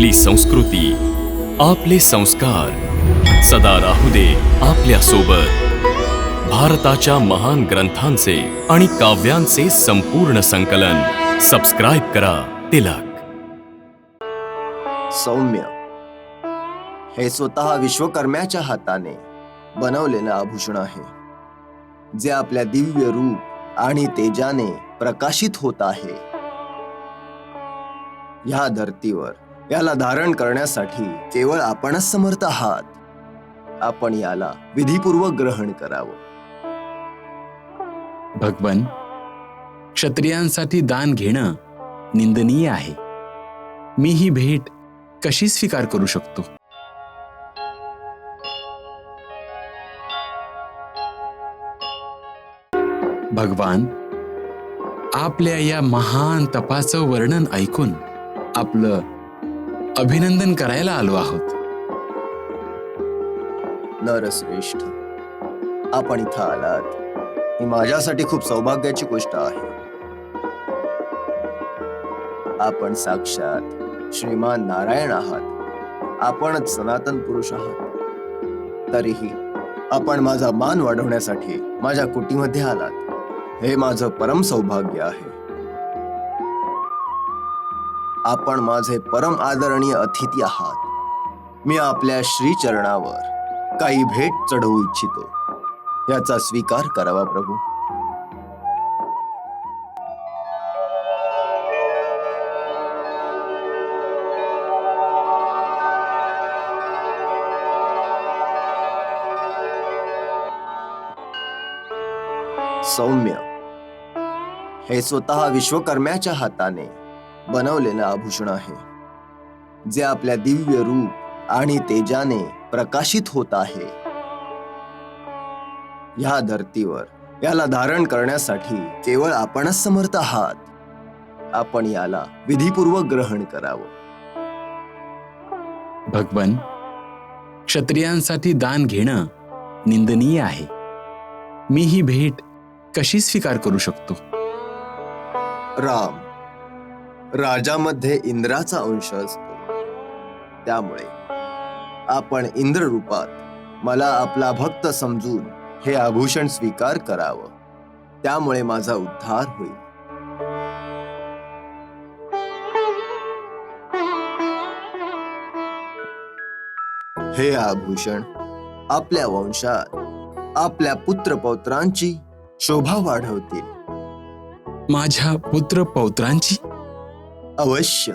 आपली संस्कृती आपले संस्कार. सदा राहू दे आपल्यासोबत भारताच्या महान ग्रंथांचे आणि काव्यांचे संपूर्ण संकलन. सबस्क्राईब करा तिलक. सौम्य. हे स्वतः विश्वकर्म्याच्या हाताने बनवलेलं आभूषण आहे जे आपल्या दिव्य रूप आणि तेजाने प्रकाशित होत आहे. ह्या धर्तीवर याला धारण करण्यासाठी केवळ आपणच समर्थ आहात. आपण याला विधीपूर्वक ग्रहण करावं. भगवन क्षत्रियांसाठी दान घेणं निंदनीय आहे. मी ही भेट कशी स्वीकार करू शकतो? भगवान आपल्या या महान तपाचं वर्णन ऐकून आपलं अभिनंदन करायला आलो आहोत. नरश्रेष्ठ आपण इथं आलात. ही माझ्यासाठी खूप सौभाग्याची गोष्ट आहे. आपण साक्षात श्रीमान नारायण आहात. आपणच सनातन पुरुष आहात. तरीही आपण माझा मान वाढवण्यासाठी माझ्या कुटीमध्ये आलात. हे माझं परम सौभाग्य आहे. आपण माझे परम आदरणीय अतिथी आहात. मी आपल्या श्रीचरणावर काही भेट चढवू इच्छितो. याचा स्वीकार करावा प्रभू. सौम्य हे स्वतः विश्वकर्म्याच्या हाताने बनवलेलं आभूषण आहे जे आपल्या दिव्य रूप आणि तेजाने प्रकाशित होत आहे. ह्या धर्तीवर याला धारण करण्यासाठी केवळ आपणच समर्थ आहात. आपण याला विधीपूर्वक ग्रहण करावं. भगवन क्षत्रियांसाठी दान घेणं निंदनीय आहे. मी ही भेट कशी स्वीकार करू शकतो? राम राजामध्ये इंद्राचा अंश असतो. त्यामुळे आपण इंद्र रूपात मला आपला भक्त समजून हे आभूषण स्वीकार करावं. त्यामुळे माझा उद्धार होईल. हे आभूषण आपल्या वंशात आपल्या पुत्रपौत्रांची शोभा वाढवतील. माझ्या पुत्र पौत्रांची अवश्य.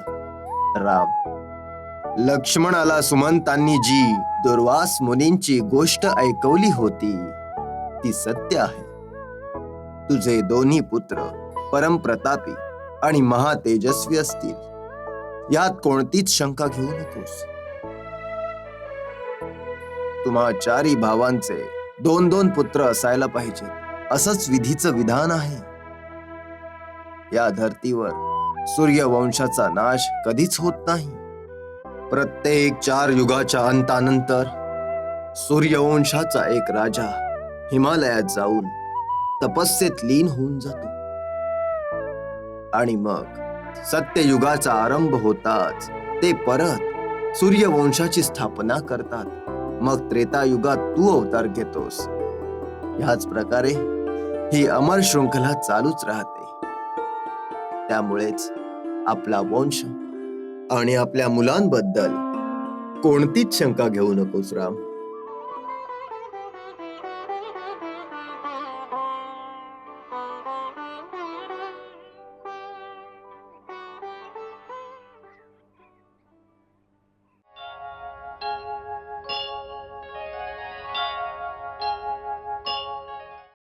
राम. लक्ष्मणाला सुमंतांनी जी दुर्वास मुनींची गोष्ट ऐकवली होती ती सत्य आहे. तुझे दोन्ही पुत्र परमप्रतापी आणि महातेजस्वी असतील. यात कोणतीच शंका घेऊ नकोस. तुम्हा चारी भावांचे दोन दोन पुत्र असायला पाहिजेत. असंच विधीचं विधान आहे. या धर्तीवर सूर्यवंशाचा नाश कधीच होत नाही. प्रत्येक चार युगाच्या अंतानंतर सूर्यवंशाचा एक राजा हिमालयात जाऊन तपस्येत लीन होऊन जातो. आणि मग सत्ययुगाचा आरंभ होताच ते परत सूर्यवंशाची स्थापना करतात. मग त्रेतायुगात तू अवतार घेतोस. ह्याच प्रकारे ही अमर शृंखला चालूच राहते. त्यामुळेच आपला वंश आणि आपल्या मुलांबद्दल कोणतीच शंका घेऊ नकोस राम.